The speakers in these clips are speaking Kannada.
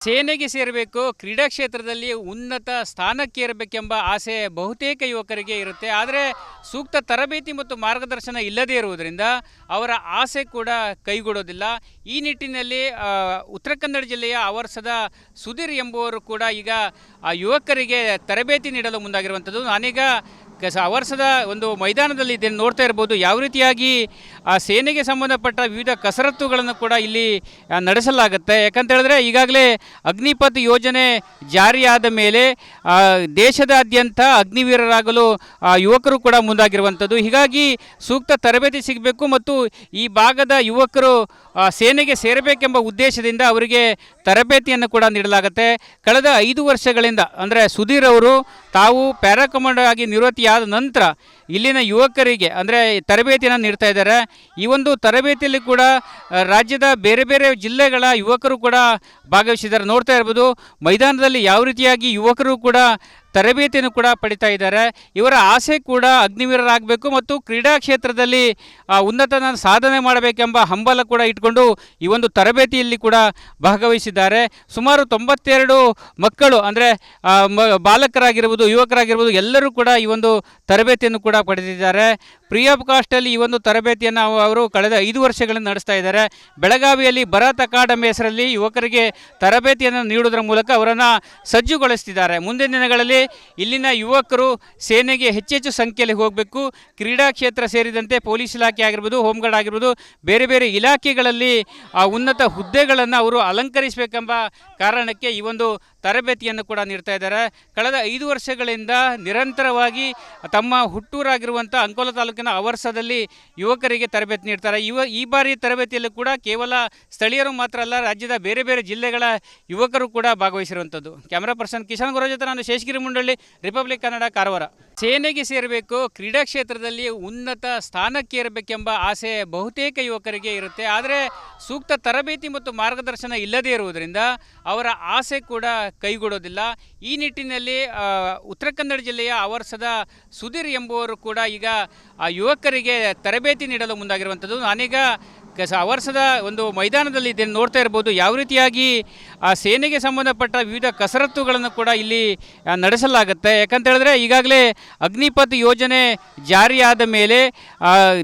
ಸೇನೆಗೆ ಸೇರಬೇಕು, ಕ್ರೀಡಾ ಕ್ಷೇತ್ರದಲ್ಲಿ ಉನ್ನತ ಸ್ಥಾನಕ್ಕೇರಬೇಕೆಂಬ ಆಸೆ ಬಹುತೇಕ ಯುವಕರಿಗೆ ಇರುತ್ತೆ. ಆದರೆ ಸೂಕ್ತ ತರಬೇತಿ ಮತ್ತು ಮಾರ್ಗದರ್ಶನ ಇಲ್ಲದೇ ಇರುವುದರಿಂದ ಅವರ ಆಸೆ ಕೂಡ ಕೈಗೊಡೋದಿಲ್ಲ ಈ ನಿಟ್ಟಿನಲ್ಲಿ ಉತ್ತರ ಕನ್ನಡ ಜಿಲ್ಲೆಯ ಆವರ್ಸದ ಸುಧೀರ್ ಎಂಬುವರು ಕೂಡ ಈಗ, ಆ, ಯುವಕರಿಗೆ ತರಬೇತಿ ನೀಡಲು ಮುಂದಾಗಿರುವಂಥದ್ದು. ನಾನೀಗ ವರ್ಷದ ಒಂದು ಮೈದಾನದಲ್ಲಿ ಇದನ್ನು ನೋಡ್ತಾ ಇರ್ಬೋದು. ಯಾವ ರೀತಿಯಾಗಿ ಆ ಸೇನೆಗೆ ಸಂಬಂಧಪಟ್ಟ ವಿವಿಧ ಕಸರತ್ತುಗಳನ್ನು ಕೂಡ ಇಲ್ಲಿ ನಡೆಸಲಾಗುತ್ತೆ. ಯಾಕಂತ ಹೇಳಿದ್ರೆ ಈಗಾಗಲೇ ಅಗ್ನಿಪಥ್ ಯೋಜನೆ ಜಾರಿಯಾದ ಮೇಲೆ ದೇಶದಾದ್ಯಂತ ಅಗ್ನಿವೀರರಾಗಲು ಆ, ಯುವಕರು ಕೂಡ ಮುಂದಾಗಿರುವಂಥದ್ದು. ಹೀಗಾಗಿ ಸೂಕ್ತ ತರಬೇತಿ ಸಿಗಬೇಕು ಮತ್ತು ಈ ಭಾಗದ ಯುವಕರು ಸೇನೆಗೆ ಸೇರಬೇಕೆಂಬ ಉದ್ದೇಶದಿಂದ ಅವರಿಗೆ ತರಬೇತಿಯನ್ನು ಕೂಡ ನೀಡಲಾಗುತ್ತೆ. ಕಳೆದ ಐದು ವರ್ಷಗಳಿಂದ ಅಂದರೆ ಸುಧೀರ್ ಅವರು ತಾವು ಪ್ಯಾರಾ ಕಮಾಂಡರ್ ಆಗಿ ನಿವೃತ್ತಿಯಾದ ನಂತರ ಇಲ್ಲಿನ ಯುವಕರಿಗೆ, ಅಂದರೆ ತರಬೇತಿಯನ್ನು ನೀಡ್ತಾ ಇದ್ದಾರೆ. ಈ ಒಂದು ತರಬೇತಿಯಲ್ಲಿ ಕೂಡ ರಾಜ್ಯದ ಬೇರೆ ಬೇರೆ ಜಿಲ್ಲೆಗಳ ಯುವಕರು ಕೂಡ ಭಾಗವಹಿಸಿದ್ದಾರೆ. ನೋಡ್ತಾ ಇರ್ಬೋದು, ಮೈದಾನದಲ್ಲಿ ಯಾವ ರೀತಿಯಾಗಿ ಯುವಕರು ಕೂಡ ತರಬೇತಿಯನ್ನು ಕೂಡ ಪಡಿತಾ ಇದ್ದಾರೆ. ಇವರ ಆಸೆ ಕೂಡ ಅಗ್ನಿವೀರರಾಗಬೇಕು ಮತ್ತು ಕ್ರೀಡಾ ಕ್ಷೇತ್ರದಲ್ಲಿ ಉನ್ನತನ ಉನ್ನತ ಸಾಧನೆ ಮಾಡಬೇಕೆಂಬ ಹಂಬಲ ಕೂಡ ಇಟ್ಕೊಂಡು ಈ ಒಂದು ತರಬೇತಿಯಲ್ಲಿ ಕೂಡ ಭಾಗವಹಿಸಿದ್ದಾರೆ. ಸುಮಾರು ತೊಂಬತ್ತೆರಡು ಮಕ್ಕಳು, ಅಂದರೆ ಬಾಲಕರಾಗಿರ್ಬೋದು, ಯುವಕರಾಗಿರ್ಬೋದು, ಎಲ್ಲರೂ ಕೂಡ ಈ ಒಂದು ತರಬೇತಿಯನ್ನು ಕೂಡ ಪಡೆದಿದ್ದಾರೆ. ಫ್ರೀ ಕಾಸ್ಟಲ್ಲಿ ಈ ಒಂದು ತರಬೇತಿಯನ್ನು ಅವರು ಕಳೆದ ಐದು ವರ್ಷಗಳನ್ನು ನಡೆಸ್ತಾ ಇದ್ದಾರೆ. ಬೆಳಗಾವಿಯಲ್ಲಿ ಭರತ್ ಅಕಾಡೆಮಿ ಹೆಸರಲ್ಲಿ ಯುವಕರಿಗೆ ತರಬೇತಿಯನ್ನು ನೀಡುವುದರ ಮೂಲಕ ಅವರನ್ನು ಸಜ್ಜುಗೊಳಿಸ್ತಿದ್ದಾರೆ. ಮುಂದಿನ ದಿನಗಳಲ್ಲಿ ಇಲ್ಲಿನ ಯುವಕರು ಸೇನೆಗೆ ಹೆಚ್ಚೆಚ್ಚು ಸಂಖ್ಯೆಯಲ್ಲಿ ಹೋಗಬೇಕು. ಕ್ರೀಡಾ ಕ್ಷೇತ್ರ ಸೇರಿದಂತೆ ಪೊಲೀಸ್ ಇಲಾಖೆ ಆಗಿರ್ಬೋದು ಹೋಮ್ ಗಾರ್ಡ್ ಆಗಿರ್ಬೋದು, ಬೇರೆ ಬೇರೆ ಇಲಾಖೆಗಳಲ್ಲಿ ಆ ಉನ್ನತ ಹುದ್ದೆಗಳನ್ನು ಅವರು ಅಲಂಕರಿಸಬೇಕೆಂಬ ಕಾರಣಕ್ಕೆ ಈ ಒಂದು ತರಬೇತಿಯನ್ನು ಕೂಡ ನೀಡ್ತಾ ಇದ್ದಾರೆ. ಕಳೆದ ಐದು ವರ್ಷಗಳಿಂದ ನಿರಂತರವಾಗಿ ತಮ್ಮ ಹುಟ್ಟೂರಾಗಿರುವಂಥ ಅಂಕೋಲ ತಾಲೂಕಿನ ಅವರ್ಸದಲ್ಲಿ ಯುವಕರಿಗೆ ತರಬೇತಿ ನೀಡ್ತಾರೆ. ಯುವ ಈ ಬಾರಿ ತರಬೇತಿಯಲ್ಲೂ ಕೂಡ ಕೇವಲ ಸ್ಥಳೀಯರು ಮಾತ್ರ ಅಲ್ಲ, ರಾಜ್ಯದ ಬೇರೆ ಬೇರೆ ಜಿಲ್ಲೆಗಳ ಯುವಕರು ಕೂಡ ಭಾಗವಹಿಸಿರುವಂಥದ್ದು. ಕ್ಯಾಮರಾ ಪರ್ಸನ್ ಕಿಶನ್ ಗುರು ಜೊತೆ ನಾನು ಶೇಷಗಿರಿ ಮುಂಡಳ್ಳಿ, ರಿಪಬ್ಲಿಕ್ ಕನ್ನಡ ಕಾರವಾರ. ಸೇನೆಗೆ ಸೇರಬೇಕು, ಕ್ರೀಡಾ ಕ್ಷೇತ್ರದಲ್ಲಿ ಉನ್ನತ ಸ್ಥಾನಕ್ಕೇರಬೇಕೆಂಬ ಆಸೆ ಬಹುತೇಕ ಯುವಕರಿಗೆ ಇರುತ್ತೆ. ಆದರೆ ಸೂಕ್ತ ತರಬೇತಿ ಮತ್ತು ಮಾರ್ಗದರ್ಶನ ಇಲ್ಲದೇ ಇರುವುದರಿಂದ ಅವರ ಆಸೆ ಕೂಡ ಕೈಗೊಡೋದಿಲ್ಲ ಈ ನಿಟ್ಟಿನಲ್ಲಿ ಉತ್ತರ ಕನ್ನಡ ಜಿಲ್ಲೆಯ ಅವರ್ಸದ ಸುಧೀರ್ ಎಂಬುವರು ಕೂಡ ಈಗ, ಆ, ಯುವಕರಿಗೆ ತರಬೇತಿ ನೀಡಲು ಮುಂದಾಗಿರುವಂಥದ್ದು. ನಾನೀಗ ವರ್ಷದ ಒಂದು ಮೈದಾನದಲ್ಲಿ ಇದನ್ನು ನೋಡ್ತಾ ಇರ್ಬೋದು. ಯಾವ ರೀತಿಯಾಗಿ ಆ ಸೇನೆಗೆ ಸಂಬಂಧಪಟ್ಟ ವಿವಿಧ ಕಸರತ್ತುಗಳನ್ನು ಕೂಡ ಇಲ್ಲಿ ನಡೆಸಲಾಗುತ್ತೆ. ಯಾಕಂತ ಹೇಳಿದ್ರೆ ಈಗಾಗಲೇ ಅಗ್ನಿಪಥ್ ಯೋಜನೆ ಜಾರಿಯಾದ ಮೇಲೆ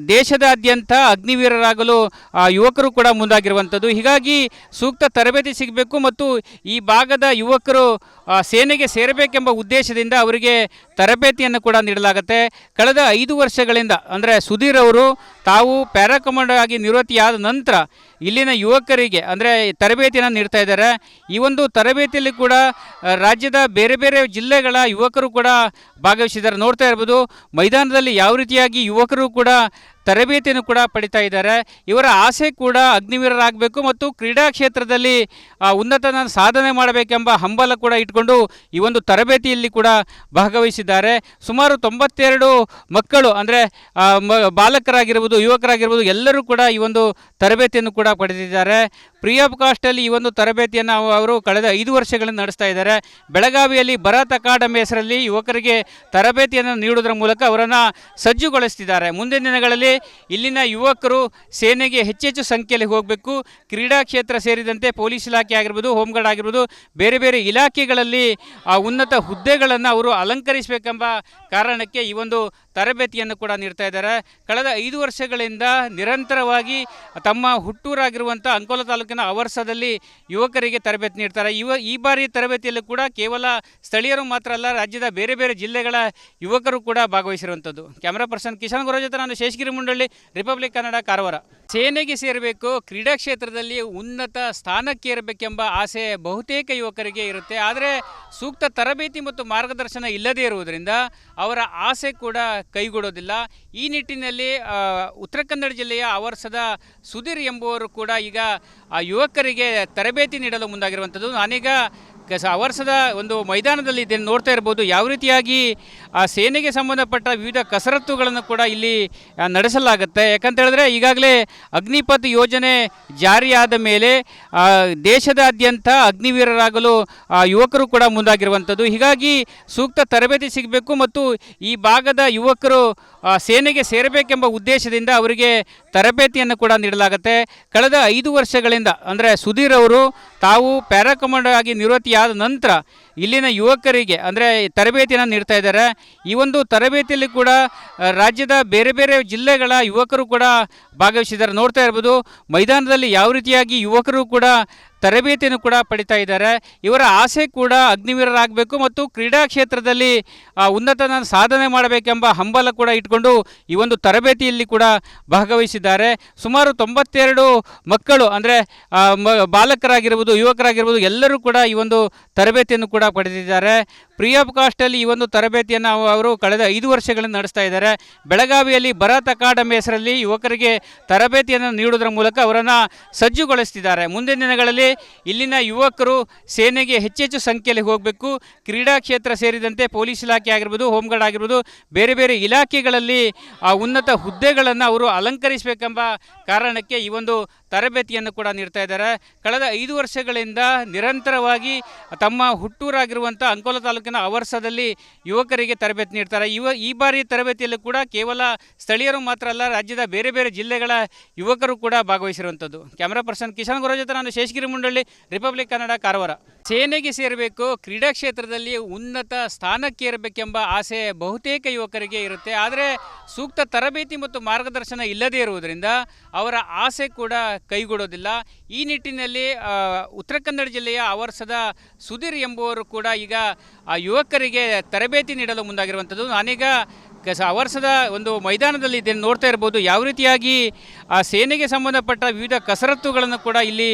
ದೇಶದಾದ್ಯಂತ ಅಗ್ನಿವೀರರಾಗಲು ಆ, ಯುವಕರು ಕೂಡ ಮುಂದಾಗಿರುವಂಥದ್ದು. ಹೀಗಾಗಿ ಸೂಕ್ತ ತರಬೇತಿ ಸಿಗಬೇಕು ಮತ್ತು ಈ ಭಾಗದ ಯುವಕರು ಸೇನೆಗೆ ಸೇರಬೇಕೆಂಬ ಉದ್ದೇಶದಿಂದ ಅವರಿಗೆ ತರಬೇತಿಯನ್ನು ಕೂಡ ನೀಡಲಾಗುತ್ತೆ. ಕಳೆದ ಐದು ವರ್ಷಗಳಿಂದ ಅಂದರೆ ಸುಧೀರ್ ಅವರು ತಾವು ಪ್ಯಾರಾ ಕಮಾಂಡರ್ ಆಗಿ ನಿವೃತ್ತಿಯಾದ ನಂತರ ಇಲ್ಲಿನ ಯುವಕರಿಗೆ, ಅಂದರೆ ತರಬೇತಿಯನ್ನು ನೀಡ್ತಾ ಇದ್ದಾರೆ. ಈ ಒಂದು ತರಬೇತಿಯಲ್ಲಿ ಕೂಡ ರಾಜ್ಯದ ಬೇರೆ ಬೇರೆ ಜಿಲ್ಲೆಗಳ ಯುವಕರು ಕೂಡ ಭಾಗವಹಿಸಿದ್ದಾರೆ. ನೋಡ್ತಾ ಇರ್ಬೋದು, ಮೈದಾನದಲ್ಲಿ ಯಾವ ರೀತಿಯಾಗಿ ಯುವಕರು ಕೂಡ ತರಬೇತಿಯನ್ನು ಕೂಡ ಪಡಿತಾ ಇದ್ದಾರೆ. ಇವರ ಆಸೆ ಕೂಡ ಅಗ್ನಿವೀರರಾಗಬೇಕು ಮತ್ತು ಕ್ರೀಡಾ ಕ್ಷೇತ್ರದಲ್ಲಿ ಉನ್ನತ ಸಾಧನೆ ಮಾಡಬೇಕೆಂಬ ಹಂಬಲ ಕೂಡ ಇಟ್ಕೊಂಡು ಈ ಒಂದು ತರಬೇತಿಯಲ್ಲಿ ಕೂಡ ಭಾಗವಹಿಸಿದ್ದಾರೆ. ಸುಮಾರು ತೊಂಬತ್ತೆರಡು ಮಕ್ಕಳು ಅಂದರೆ ಬಾಲಕರಾಗಿರ್ಬೋದು, ಯುವಕರಾಗಿರ್ಬೋದು, ಎಲ್ಲರೂ ಕೂಡ ಈ ಒಂದು ತರಬೇತಿಯನ್ನು ಕೂಡ ಪಡೆದಿದ್ದಾರೆ. ಆಫ್ ಕಾಸ್ಟಲ್ಲಿ ಈ ಒಂದು ತರಬೇತಿಯನ್ನು ಅವ- ಅವರು ಕಳೆದ ಐದು ವರ್ಷಗಳಿಂದ ನಡೆಸ್ತಾ ಇದ್ದಾರೆ. ಬೆಳಗಾವಿಯಲ್ಲಿ ಭರತ್ ಅಕಾಡೆಮಿ ಹೆಸರಲ್ಲಿ ಯುವಕರಿಗೆ ತರಬೇತಿಯನ್ನು ನೀಡುವುದರ ಮೂಲಕ ಅವರನ್ನು ಸಜ್ಜುಗೊಳಿಸ್ತಿದ್ದಾರೆ. ಮುಂದಿನ ದಿನಗಳಲ್ಲಿ ಇಲ್ಲಿನ ಯುವಕರು ಸೇನೆಗೆ ಹೆಚ್ಚೆಚ್ಚು ಸಂಖ್ಯೆಯಲ್ಲಿ ಹೋಗಬೇಕು. ಕ್ರೀಡಾ ಕ್ಷೇತ್ರ ಸೇರಿದಂತೆ ಪೊಲೀಸ್ ಇಲಾಖೆ ಆಗಿರ್ಬೋದು, ಹೋಮ್ಗಾರ್ಡ್ ಆಗಿರ್ಬೋದು, ಬೇರೆ ಬೇರೆ ಇಲಾಖೆಗಳಲ್ಲಿ ಆ ಉನ್ನತ ಹುದ್ದೆಗಳನ್ನು ಅವರು ಅಲಂಕರಿಸಬೇಕೆಂಬ ಕಾರಣಕ್ಕೆ ಈ ಒಂದು ತರಬೇತಿಯನ್ನು ಕೂಡ ನೀಡ್ತಾ ಇದ್ದಾರೆ. ಕಳೆದ ಐದು ವರ್ಷಗಳಿಂದ ನಿರಂತರವಾಗಿ ತಮ್ಮ ಹುಟ್ಟೂರಾಗಿರುವಂಥ ಅಂಕೋಲ ತಾಲೂಕಿನ ಅವರ್ಸದಲ್ಲಿ ಯುವಕರಿಗೆ ತರಬೇತಿ ನೀಡ್ತಾರೆ. ಯುವ ಈ ಬಾರಿ ತರಬೇತಿಯಲ್ಲೂ ಕೂಡ ಕೇವಲ ಸ್ಥಳೀಯರು ಮಾತ್ರ ಅಲ್ಲ, ರಾಜ್ಯದ ಬೇರೆ ಬೇರೆ ಜಿಲ್ಲೆಗಳ ಯುವಕರು ಕೂಡ ಭಾಗವಹಿಸಿರುವಂಥದ್ದು. ಕ್ಯಾಮರಾ ಪರ್ಸನ್ ಕಿಶನ್ ಗುರು ಜೊತೆ ನಾನು ಶೇಷಗಿರಿ ಮುಂಡಳ್ಳಿ, ರಿಪಬ್ಲಿಕ್ ಕನ್ನಡ ಕಾರವಾರ. ಸೇನೆಗೆ ಸೇರಬೇಕು, ಕ್ರೀಡಾ ಕ್ಷೇತ್ರದಲ್ಲಿ ಉನ್ನತ ಸ್ಥಾನಕ್ಕೇರಬೇಕೆಂಬ ಆಸೆ ಬಹುತೇಕ ಯುವಕರಿಗೆ ಇರುತ್ತೆ. ಆದರೆ ಸೂಕ್ತ ತರಬೇತಿ ಮತ್ತು ಮಾರ್ಗದರ್ಶನ ಇಲ್ಲದೇ ಇರುವುದರಿಂದ ಅವರ ಆಸೆ ಕೂಡ ಕೈಗೊಡೋದಿಲ್ಲ. ಈ ನಿಟ್ಟಿನಲ್ಲಿ ಉತ್ತರ ಕನ್ನಡ ಜಿಲ್ಲೆಯ ಅವರ್ಸದ ಸುಧೀರ್ ಎಂಬುವರು ಕೂಡ ಈಗ, ಆ, ಯುವಕರಿಗೆ ತರಬೇತಿ ನೀಡಲು ಮುಂದಾಗಿರುವಂಥದ್ದು. ನಾನೀಗ ಕೆಸ ವರ್ಷದ ಒಂದು ಮೈದಾನದಲ್ಲಿ ಇದನ್ನು ನೋಡ್ತಾ ಇರ್ಬೋದು. ಯಾವ ರೀತಿಯಾಗಿ, ಆ ಸೇನೆಗೆ ಸಂಬಂಧಪಟ್ಟ ವಿವಿಧ ಕಸರತ್ತುಗಳನ್ನು ಕೂಡ ಇಲ್ಲಿ ನಡೆಸಲಾಗುತ್ತೆ. ಯಾಕಂತ ಹೇಳಿದ್ರೆ ಈಗಾಗಲೇ ಅಗ್ನಿಪಥ್ ಯೋಜನೆ ಜಾರಿಯಾದ ಮೇಲೆ ದೇಶದಾದ್ಯಂತ ಅಗ್ನಿವೀರರಾಗಲು ಯುವಕರು ಕೂಡ ಮುಂದಾಗಿರುವಂಥದ್ದು. ಹೀಗಾಗಿ ಸೂಕ್ತ ತರಬೇತಿ ಸಿಗಬೇಕು ಮತ್ತು ಈ ಭಾಗದ ಯುವಕರು ಸೇನೆಗೆ ಸೇರಬೇಕೆಂಬ ಉದ್ದೇಶದಿಂದ ಅವರಿಗೆ ತರಬೇತಿಯನ್ನು ಕೂಡ ನೀಡಲಾಗುತ್ತೆ. ಕಳೆದ ಐದು ವರ್ಷಗಳಿಂದ, ಅಂದರೆ ಸುಧೀರ್ ಅವರು ತಾವು ಪ್ಯಾರಾ ಕಮಾಂಡರ್ ಆಗಿ ನಿವೃತ್ತಿಯಾದ ನಂತರ ಇಲ್ಲಿನ ಯುವಕರಿಗೆ, ಅಂದರೆ ತರಬೇತಿಯನ್ನು ನೀಡ್ತಾ ಇದ್ದಾರೆ. ಈ ಒಂದು ತರಬೇತಿಯಲ್ಲಿ ಕೂಡ ರಾಜ್ಯದ ಬೇರೆ ಬೇರೆ ಜಿಲ್ಲೆಗಳ ಯುವಕರು ಕೂಡ ಭಾಗವಹಿಸಿದ್ದಾರೆ. ನೋಡ್ತಾ ಇರ್ಬೋದು, ಮೈದಾನದಲ್ಲಿ ಯಾವ ರೀತಿಯಾಗಿ ಯುವಕರು ಕೂಡ ತರಬೇತಿಯನ್ನು ಕೂಡ ಪಡಿತಾ ಇದ್ದಾರೆ. ಇವರ ಆಸೆ ಕೂಡ ಅಗ್ನಿವೀರರಾಗಬೇಕು ಮತ್ತು ಕ್ರೀಡಾ ಕ್ಷೇತ್ರದಲ್ಲಿ ಉನ್ನತ ಸಾಧನೆ ಮಾಡಬೇಕೆಂಬ ಹಂಬಲ ಕೂಡ ಇಟ್ಕೊಂಡು ಈ ಒಂದು ತರಬೇತಿಯಲ್ಲಿ ಕೂಡ ಭಾಗವಹಿಸಿದ್ದಾರೆ. ಸುಮಾರು ತೊಂಬತ್ತೆರಡು ಮಕ್ಕಳು, ಅಂದರೆ ಬಾಲಕರಾಗಿರ್ಬೋದು, ಯುವಕರಾಗಿರ್ಬೋದು, ಎಲ್ಲರೂ ಕೂಡ ಈ ಒಂದು ತರಬೇತಿಯನ್ನು ಕೂಡ ಪಡೆದಿದ್ದಾರೆ. ಆಫ್ ಕಾಸ್ಟಲ್ಲಿ ಈ ಒಂದು ತರಬೇತಿಯನ್ನು ಅವರು ಕಳೆದ ಐದು ವರ್ಷಗಳಿಂದ ನಡೆಸ್ತಾ ಇದ್ದಾರೆ. ಬೆಳಗಾವಿಯಲ್ಲಿ ಭರತ್ ಅಕಾಡೆಮಿ ಹೆಸರಲ್ಲಿ ಯುವಕರಿಗೆ ತರಬೇತಿಯನ್ನು ನೀಡುವುದರ ಮೂಲಕ ಅವರನ್ನು ಸಜ್ಜುಗೊಳಿಸ್ತಿದ್ದಾರೆ. ಮುಂದಿನ ದಿನಗಳಲ್ಲಿ ಇಲ್ಲಿನ ಯುವಕರು ಸೇನೆಗೆ ಹೆಚ್ಚೆಚ್ಚು ಸಂಖ್ಯೆಯಲ್ಲಿ ಹೋಗಬೇಕು. ಕ್ರೀಡಾ ಕ್ಷೇತ್ರ ಸೇರಿದಂತೆ ಪೊಲೀಸ್ ಇಲಾಖೆ ಆಗಿರ್ಬೋದು, ಹೋಮ್ಗಾರ್ಡ್ ಆಗಿರ್ಬೋದು, ಬೇರೆ ಬೇರೆ ಇಲಾಖೆಗಳಲ್ಲಿ ಆ ಉನ್ನತ ಹುದ್ದೆಗಳನ್ನು ಅವರು ಅಲಂಕರಿಸಬೇಕೆಂಬ ಕಾರಣಕ್ಕೆ ಈ ಒಂದು ತರಬೇತಿಯನ್ನು ಕೂಡ ನೀಡ್ತಾ ಇದ್ದಾರೆ. ಕಳೆದ ಐದು ವರ್ಷಗಳಿಂದ ನಿರಂತರವಾಗಿ ತಮ್ಮ ಹುಟ್ಟೂರಾಗಿರುವಂಥ ಅಂಕೋಲ ತಾಲೂಕಿನ ಅವರ್ಸದಲ್ಲಿ ಯುವಕರಿಗೆ ತರಬೇತಿ ನೀಡ್ತಾರೆ. ಇವ ಈ ಬಾರಿ ತರಬೇತಿಯಲ್ಲೂ ಕೂಡ ಕೇವಲ ಸ್ಥಳೀಯರು ಮಾತ್ರ ಅಲ್ಲ, ರಾಜ್ಯದ ಬೇರೆ ಬೇರೆ ಜಿಲ್ಲೆಗಳ ಯುವಕರು ಕೂಡ ಭಾಗವಹಿಸಿರುವಂಥದ್ದು. ಕ್ಯಾಮರಾ ಪರ್ಸನ್ ಕಿಶನ್ ಗುರು ಜೊತೆ ನಾನು ಶೇಷಗಿರಿ ಮುಂಡಳ್ಳಿ, ರಿಪಬ್ಲಿಕ್ ಕನ್ನಡ ಕಾರವಾರ. ಸೇನೆಗೆ ಸೇರಬೇಕು, ಕ್ರೀಡಾ ಕ್ಷೇತ್ರದಲ್ಲಿ ಉನ್ನತ ಸ್ಥಾನಕ್ಕೆ ಇರಬೇಕೆಂಬ ಆಸೆ ಬಹುತೇಕ ಯುವಕರಿಗೆ ಇರುತ್ತೆ. ಆದರೆ ಸೂಕ್ತ ತರಬೇತಿ ಮತ್ತು ಮಾರ್ಗದರ್ಶನ ಇಲ್ಲದೇ ಇರುವುದರಿಂದ ಅವರ ಆಸೆ ಕೂಡ ಕೈಗೂಡೋದಿಲ್ಲ. ಈ ನಿಟ್ಟಿನಲ್ಲಿ ಉತ್ತರ ಕನ್ನಡ ಜಿಲ್ಲೆಯ ಆವರ್ಸದ ಸುಧೀರ್ ಎಂಬುವರು ಕೂಡ ಈಗ ಯುವಕರಿಗೆ ತರಬೇತಿ ನೀಡಲು ಮುಂದಾಗಿರುವಂಥದ್ದು. ನಾನೀಗ ಕೆಸ ವರ್ಷದ ಒಂದು ಮೈದಾನದಲ್ಲಿ ಇದನ್ನು ನೋಡ್ತಾ ಇರ್ಬೋದು. ಯಾವ ರೀತಿಯಾಗಿ ಆ ಸೇನೆಗೆ ಸಂಬಂಧಪಟ್ಟ ವಿವಿಧ ಕಸರತ್ತುಗಳನ್ನು ಕೂಡ ಇಲ್ಲಿ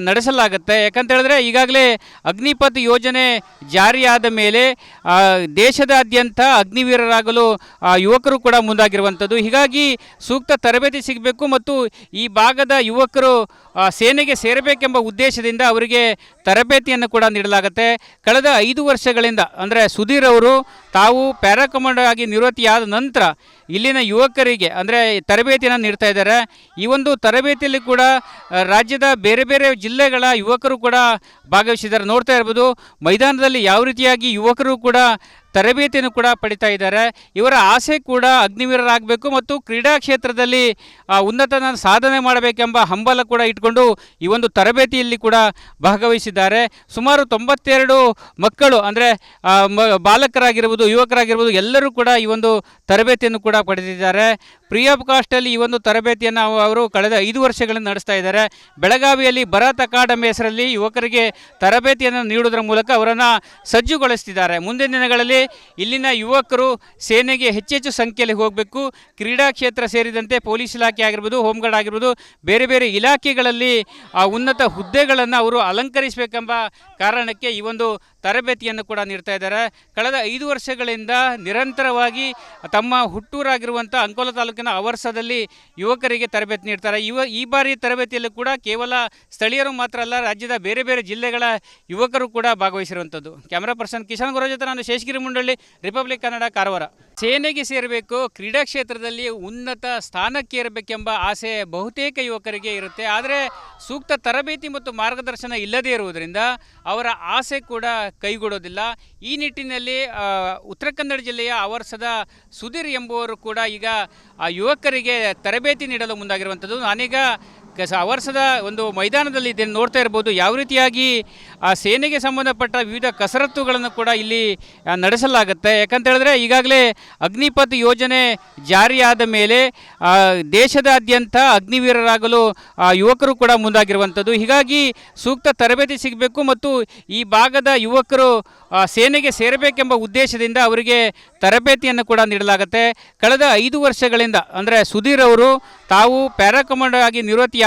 ನಡೆಸಲಾಗುತ್ತೆ. ಯಾಕಂತ ಹೇಳಿದ್ರೆ ಈಗಾಗಲೇ ಅಗ್ನಿಪಥ್ ಯೋಜನೆ ಜಾರಿಯಾದ ಮೇಲೆ ಆ, ದೇಶದಾದ್ಯಂತ ಅಗ್ನಿವೀರರಾಗಲು ಆ, ಯುವಕರು ಕೂಡ ಮುಂದಾಗಿರುವಂಥದ್ದು. ಹೀಗಾಗಿ ಸೂಕ್ತ ತರಬೇತಿ ಸಿಗಬೇಕು ಮತ್ತು ಈ ಭಾಗದ ಯುವಕರು ಆ, ಸೇನೆಗೆ ಸೇರಬೇಕೆಂಬ ಉದ್ದೇಶದಿಂದ ಅವರಿಗೆ ತರಬೇತಿಯನ್ನು ಕೂಡ ನೀಡಲಾಗುತ್ತೆ. ಕಳೆದ ಐದು ವರ್ಷಗಳಿಂದ ಅಂದರೆ ಸುಧೀರ್ ಅವರು ತಾವು ಪ್ಯಾರಾ ಕಮಾಂಡರ್ ಆಗಿ ನಿವೃತ್ತಿಯಾದ ನಂತರ ಇಲ್ಲಿನ ಯುವಕರಿಗೆ, ಅಂದರೆ ತರಬೇತಿಯನ್ನು ನೀಡ್ತಾ ಇದ್ದಾರೆ. ಈ ಒಂದು ತರಬೇತಿಯಲ್ಲಿ ಕೂಡ ರಾಜ್ಯದ ಬೇರೆ ಬೇರೆ ಜಿಲ್ಲೆಗಳ ಯುವಕರು ಕೂಡ ಭಾಗವಹಿಸಿದ್ದಾರೆ. ನೋಡ್ತಾ ಇರ್ಬೋದು, ಮೈದಾನದಲ್ಲಿ ಯಾವ ರೀತಿಯಾಗಿ ಯುವಕರು ಕೂಡ ತರಬೇತಿಯನ್ನು ಕೂಡ ಪಡಿತಾ ಇದ್ದಾರೆ. ಇವರ ಆಸೆ ಕೂಡ ಅಗ್ನಿವೀರರಾಗಬೇಕು ಮತ್ತು ಕ್ರೀಡಾ ಕ್ಷೇತ್ರದಲ್ಲಿ ಉನ್ನತ ಸಾಧನೆ ಮಾಡಬೇಕೆಂಬ ಹಂಬಲ ಕೂಡ ಇಟ್ಕೊಂಡು ಈ ಒಂದು ತರಬೇತಿಯಲ್ಲಿ ಕೂಡ ಭಾಗವಹಿಸಿದ್ದಾರೆ. ಸುಮಾರು ತೊಂಬತ್ತೆರಡು ಮಕ್ಕಳು, ಅಂದರೆ ಬಾಲಕರಾಗಿರ್ಬೋದು, ಯುವಕರಾಗಿರ್ಬೋದು, ಎಲ್ಲರೂ ಕೂಡ ಈ ಒಂದು ತರಬೇತಿಯನ್ನು ಕೂಡ ಪಡೆದಿದ್ದಾರೆ. ಪ್ರೀ ಆಫ್ ಕಾಸ್ಟಲ್ಲಿ ಈ ಒಂದು ತರಬೇತಿಯನ್ನು ಅವರು ಕಳೆದ ಐದು ವರ್ಷಗಳಿಂದ ನಡೆಸ್ತಾ ಇದ್ದಾರೆ. ಬೆಳಗಾವಿಯಲ್ಲಿ ಭರತ್ ಅಕಾಡೆಮಿ ಹೆಸರಲ್ಲಿ ಯುವಕರಿಗೆ ತರಬೇತಿಯನ್ನು ನೀಡುವುದರ ಮೂಲಕ ಅವರನ್ನು ಸಜ್ಜುಗೊಳಿಸ್ತಿದ್ದಾರೆ. ಮುಂದಿನ ದಿನಗಳಲ್ಲಿ ಇಲ್ಲಿನ ಯುವಕರು ಸೇನೆಗೆ ಹೆಚ್ಚೆಚ್ಚು ಸಂಖ್ಯೆಯಲ್ಲಿ ಹೋಗಬೇಕು. ಕ್ರೀಡಾ ಕ್ಷೇತ್ರ ಸೇರಿದಂತೆ ಪೊಲೀಸ್ ಇಲಾಖೆ ಆಗಿರ್ಬೋದು ಹೋಮ್ ಗಾರ್ಡ್ ಆಗಿರ್ಬೋದು, ಬೇರೆ ಬೇರೆ ಇಲಾಖೆಗಳಲ್ಲಿ ಆ ಉನ್ನತ ಹುದ್ದೆಗಳನ್ನು ಅವರು ಅಲಂಕರಿಸಬೇಕೆಂಬ ಕಾರಣಕ್ಕೆ ಈ ಒಂದು ತರಬೇತಿಯನ್ನು ಕೂಡ ನೀಡ್ತಾ ಇದ್ದಾರೆ. ಕಳೆದ ಐದು ವರ್ಷಗಳಿಂದ ನಿರಂತರವಾಗಿ ತಮ್ಮ ಹುಟ್ಟೂರಾಗಿರುವಂಥ ಅಂಕೋಲ ತಾಲೂಕಿನ ಅವರ್ಸದಲ್ಲಿ ಯುವಕರಿಗೆ ತರಬೇತಿ ನೀಡ್ತಾರೆ. ಇವ ಈ ಬಾರಿ ತರಬೇತಿಯಲ್ಲೂ ಕೂಡ ಕೇವಲ ಸ್ಥಳೀಯರು ಮಾತ್ರ ಅಲ್ಲ, ರಾಜ್ಯದ ಬೇರೆ ಬೇರೆ ಜಿಲ್ಲೆಗಳ ಯುವಕರು ಕೂಡ ಭಾಗವಹಿಸಿರುವಂಥದ್ದು. ಕ್ಯಾಮರಾ ಪರ್ಸನ್ ಕಿಶನ್ ಗುರು ಜೊತೆ ನಾನು ಶೇಷಗಿರಿ ಮುಂಡಳ್ಳಿ, ರಿಪಬ್ಲಿಕ್ ಕನ್ನಡ ಕಾರವಾರ. ಸೇನೆಗೆ ಸೇರಬೇಕು, ಕ್ರೀಡಾ ಕ್ಷೇತ್ರದಲ್ಲಿ ಉನ್ನತ ಸ್ಥಾನಕ್ಕೆ ಇರಬೇಕೆಂಬ ಆಸೆ ಬಹುತೇಕ ಯುವಕರಿಗೆ ಇರುತ್ತೆ. ಆದರೆ ಸೂಕ್ತ ತರಬೇತಿ ಮತ್ತು ಮಾರ್ಗದರ್ಶನ ಇಲ್ಲದೇ ಇರುವುದರಿಂದ ಅವರ ಆಸೆ ಕೂಡ ಕೈಗೊಡೋದಿಲ್ಲ. ಈ ನಿಟ್ಟಿನಲ್ಲಿ ಉತ್ತರ ಕನ್ನಡ ಜಿಲ್ಲೆಯ ಅವರ್ಸದ ಸುಧೀರ್ ಎಂಬುವರು ಕೂಡ ಈಗ, ಆ, ಯುವಕರಿಗೆ ತರಬೇತಿ ನೀಡಲು ಮುಂದಾಗಿರುವಂಥದ್ದು. ನಾನೀಗ ವರ್ಷದ ಒಂದು ಮೈದಾನದಲ್ಲಿ ಇದನ್ನು ನೋಡ್ತಾ ಇರ್ಬೋದು. ಯಾವ ರೀತಿಯಾಗಿ, ಆ ಸೇನೆಗೆ ಸಂಬಂಧಪಟ್ಟ ವಿವಿಧ ಕಸರತ್ತುಗಳನ್ನು ಕೂಡ ಇಲ್ಲಿ ನಡೆಸಲಾಗುತ್ತೆ. ಯಾಕಂತ ಹೇಳಿದ್ರೆ ಈಗಾಗಲೇ ಅಗ್ನಿಪಥ್ ಯೋಜನೆ ಜಾರಿಯಾದ ಮೇಲೆ ದೇಶದಾದ್ಯಂತ ಅಗ್ನಿವೀರರಾಗಲು ಯುವಕರು ಕೂಡ ಮುಂದಾಗಿರುವಂಥದ್ದು. ಹೀಗಾಗಿ ಸೂಕ್ತ ತರಬೇತಿ ಸಿಗಬೇಕು ಮತ್ತು ಈ ಭಾಗದ ಯುವಕರು ಸೇನೆಗೆ ಸೇರಬೇಕೆಂಬ ಉದ್ದೇಶದಿಂದ ಅವರಿಗೆ ತರಬೇತಿಯನ್ನು ಕೂಡ ನೀಡಲಾಗುತ್ತೆ. ಕಳೆದ ಐದು ವರ್ಷಗಳಿಂದ, ಅಂದರೆ ಸುಧೀರ್ ಅವರು ತಾವು ಪ್ಯಾರಾ ಕಮಾಂಡರ್ ಆಗಿ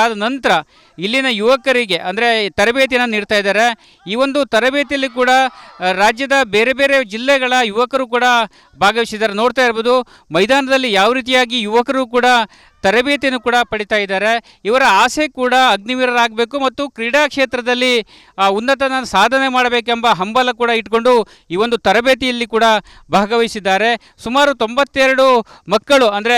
ನಿವೃತ್ತಿಯಾದ ನಂತರ ಇಲ್ಲಿನ ಯುವಕರಿಗೆ, ಅಂದರೆ ತರಬೇತಿಯನ್ನು ನೀಡ್ತಾ ಇದ್ದಾರೆ. ಈ ಒಂದು ತರಬೇತಿಯಲ್ಲಿ ಕೂಡ ರಾಜ್ಯದ ಬೇರೆ ಬೇರೆ ಜಿಲ್ಲೆಗಳ ಯುವಕರು ಕೂಡ ಭಾಗವಹಿಸಿದ್ದಾರೆ. ನೋಡ್ತಾ ಇರ್ಬೋದು, ಮೈದಾನದಲ್ಲಿ ಯಾವ ರೀತಿಯಾಗಿ ಯುವಕರು ಕೂಡ ತರಬೇತಿಯನ್ನು ಕೂಡ ಪಡಿತಾ ಇದ್ದಾರೆ. ಇವರ ಆಸೆ ಕೂಡ ಅಗ್ನಿವೀರರಾಗಬೇಕು ಮತ್ತು ಕ್ರೀಡಾ ಕ್ಷೇತ್ರದಲ್ಲಿ ಉನ್ನತ ಸಾಧನೆ ಮಾಡಬೇಕೆಂಬ ಹಂಬಲ ಕೂಡ ಇಟ್ಕೊಂಡು ಈ ಒಂದು ತರಬೇತಿಯಲ್ಲಿ ಕೂಡ ಭಾಗವಹಿಸಿದ್ದಾರೆ. ಸುಮಾರು ತೊಂಬತ್ತೆರಡು ಮಕ್ಕಳು, ಅಂದರೆ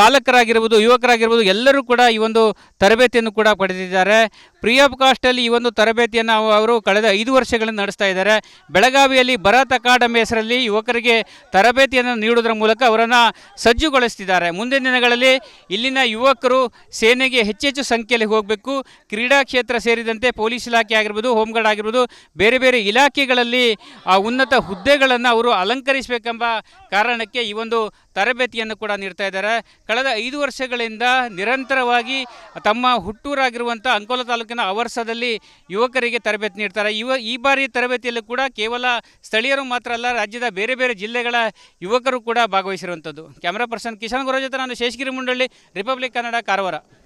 ಬಾಲಕರಾಗಿರ್ಬೋದು, ಯುವಕರಾಗಿರ್ಬೋದು, ಎಲ್ಲರೂ ಕೂಡ ಈ ಒಂದು ತರಬೇತಿಯನ್ನು ಕೂಡ ಪಡೆದಿದ್ದಾರೆ. ಪ್ರಿಯಾಪ್ ಕಾಸ್ಟಲ್ಲಿ ಈ ಒಂದು ತರಬೇತಿಯನ್ನು ಅವರು ಕಳೆದ ಐದು ವರ್ಷಗಳಿಂದ ನಡೆಸ್ತಾ ಇದ್ದಾರೆ. ಬೆಳಗಾವಿಯಲ್ಲಿ ಭರತ್ ಅಕಾಡೆಮಿ ಹೆಸರಲ್ಲಿ ಯುವಕರಿಗೆ ತರಬೇತಿಯನ್ನು ನೀಡುವುದರ ಮೂಲಕ ಅವರನ್ನು ಸಜ್ಜುಗೊಳಿಸ್ತಿದ್ದಾರೆ. ಮುಂದಿನ ದಿನಗಳಲ್ಲಿ ಇಲ್ಲಿನ ಯುವಕರು ಸೇನೆಗೆ ಹೆಚ್ಚೆಚ್ಚು ಸಂಖ್ಯೆಯಲ್ಲಿ ಹೋಗಬೇಕು. ಕ್ರೀಡಾ ಕ್ಷೇತ್ರ ಸೇರಿದಂತೆ ಪೊಲೀಸ್ ಇಲಾಖೆ ಆಗಿರ್ಬೋದು, ಹೋಮ್ಗಾರ್ಡ್ ಆಗಿರ್ಬೋದು, ಬೇರೆ ಬೇರೆ ಇಲಾಖೆಗಳಲ್ಲಿ ಆ ಉನ್ನತ ಹುದ್ದೆಗಳನ್ನು ಅವರು ಅಲಂಕರಿಸಬೇಕೆಂಬ ಕಾರಣಕ್ಕೆ ಈ ಒಂದು ತರಬೇತಿಯನ್ನು ಕೂಡ ನೀಡ್ತಾ ಇದ್ದಾರೆ. ಕಳೆದ ಐದು ವರ್ಷಗಳಿಂದ ನಿರಂತರವಾಗಿ ತಮ್ಮ ಹುಟ್ಟೂರಾಗಿರುವಂಥ ಅಂಕೋಲ ತಾಲೂಕಿನ ಅವರ್ಸದಲ್ಲಿ ಯುವಕರಿಗೆ ತರಬೇತಿ ನೀಡ್ತಾರೆ. ಇವ ಈ ಬಾರಿ ತರಬೇತಿಯಲ್ಲೂ ಕೂಡ ಕೇವಲ ಸ್ಥಳೀಯರು ಮಾತ್ರ ಅಲ್ಲ, ರಾಜ್ಯದ ಬೇರೆ ಬೇರೆ ಜಿಲ್ಲೆಗಳ ಯುವಕರು ಕೂಡ ಭಾಗವಹಿಸಿರುವಂಥದ್ದು. ಕ್ಯಾಮರಾ ಪರ್ಸನ್ ಕಿಶನ್ ಗುರು ಜೊತೆ ನಾನು ಶೇಷಗಿರಿ ಮುಂಡಳ್ಳಿ, ರಿಪಬ್ಲಿಕ್ ಕನ್ನಡ ಕಾರವಾರ.